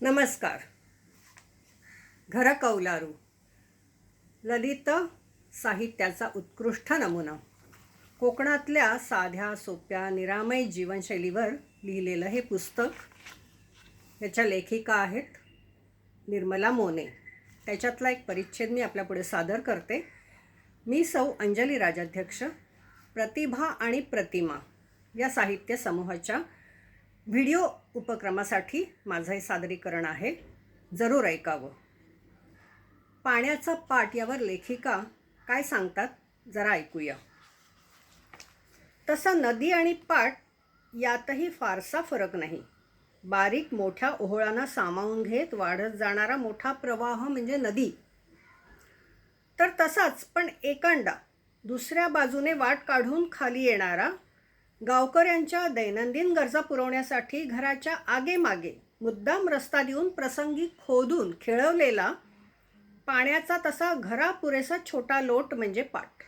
नमस्कार. घर कौलारू. ललित साहित्याचा उत्कृष्ट नमुना. कोकणातल्या साध्या सोप्या निरामय जीवनशैलीवर लिहिलेलं हे पुस्तक याच्या लेखिका आहेत निर्मला मोने. त्याच्यातला एक परिच्छेद मी आपल्यापुढे सादर करते. मी सौ अंजली राजाध्यक्ष प्रतिभा आणि प्रतिमा या साहित्य समूहाच्या व्हिडिओ उपक्रमासाठी माझं हे सादरीकरण आहे. जरूर ऐकावं. पाण्याचा पाट यावर लेखिका काय सांगतात? जरा ऐकूया. तसा नदी आणि पाट यातही फारसा फरक नाही. बारीक मोठ्या ओहोळांना सामावून घेत वाढत जाणारा मोठा प्रवाह म्हणजे नदी. तर तसाच पण एकांडा दुसऱ्या बाजूने वाट काढून खाली येणारा गावकऱ्यांच्या दैनंदिन गरजा पुरवण्यासाठी घराच्या आगेमागे मुद्दाम रस्ता देऊन प्रसंगी खोदून खेळवलेला पाण्याचा तसा घरा पुरेसा छोटा लोट म्हणजे पाट.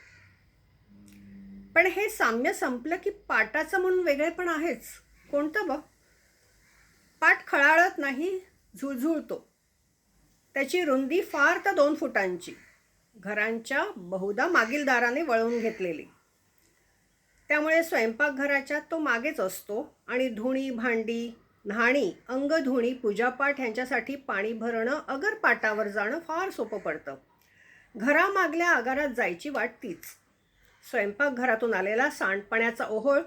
पण हे साम्य संपलं की पाटाचं म्हणून वेगळे पण आहेच. कोणतं बघ? पाट खळाळत नाही झुळझुळतो. त्याची रुंदी फार तर दोन फुटांची. घरांच्या बहुधा मागील दाराने वळवून घेतलेली. त्यामुळे स्वयंपाकघराच्या तो मागेच असतो आणि धुणी भांडी न्हाणी अंगधुणी पूजापाठ ह्यांच्यासाठी पाणी भरणं अगर पाटावर जाणं फार सोपं पडतं. घरामागल्या आगारात जायची वाट तीच. स्वयंपाकघरातून आलेला सांडपाण्याचा ओहोळ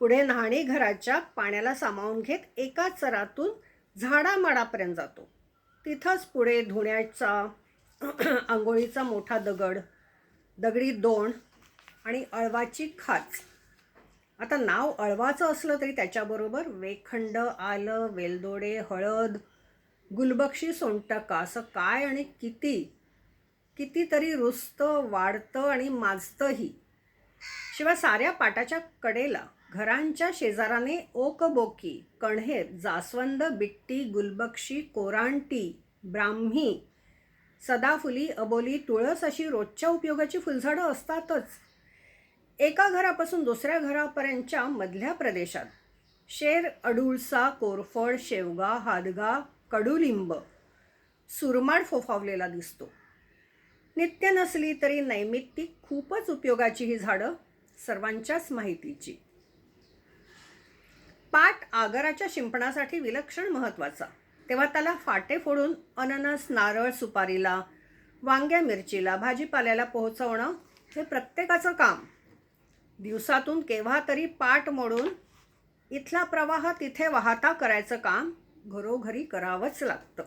पुढे न्हाणी घराच्या पाण्याला सामावून घेत एका चरातून झाडामाडापर्यंत जातो. तिथंच पुढे धुण्याचा आंघोळीचा मोठा दगड दगडी दोण आणि अळवाची खाच. आता नाव अळवाचं असलं तरी त्याच्याबरोबर वेखंड आलं वेलदोडे हळद गुलबक्षी सोंटका असं काय आणि किती? कितीतरी रुजतं वाढतं आणि माजतंही. शिवाय साऱ्या पाटाच्या कडेला घरांच्या शेजाराने ओकबोकी कण्हेर जास्वंद बिट्टी गुलबक्षी कोरांटी ब्राह्मी सदाफुली अबोली तुळस अशी रोजच्या उपयोगाची फुलझाडं असतातच. एका घरापासून दुसऱ्या घरापर्यंतच्या मधल्या प्रदेशात. शेर अडुळसा कोरफड शेवगा हादगा कडुलिंब सुरमाड फोफावलेला दिसतो. नित्य नसली तरी नैमित्तिक खूपच उपयोगाची ही झाडं सर्वांच्याच माहितीची. पाट आगाराच्या शिंपणासाठी विलक्षण महत्त्वाचा. तेव्हा त्याला फाटे फोडून अननस नारळ सुपारीला वांग्या मिरचीला भाजीपाल्याला पोहोचवणं हे प्रत्येकाचं काम. दिवसातून केव्हा तरी पाट मोडून इथला प्रवाह तिथे वाहता करायचं काम घरोघरी करावंच लागतं.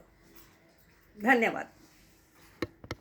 धन्यवाद.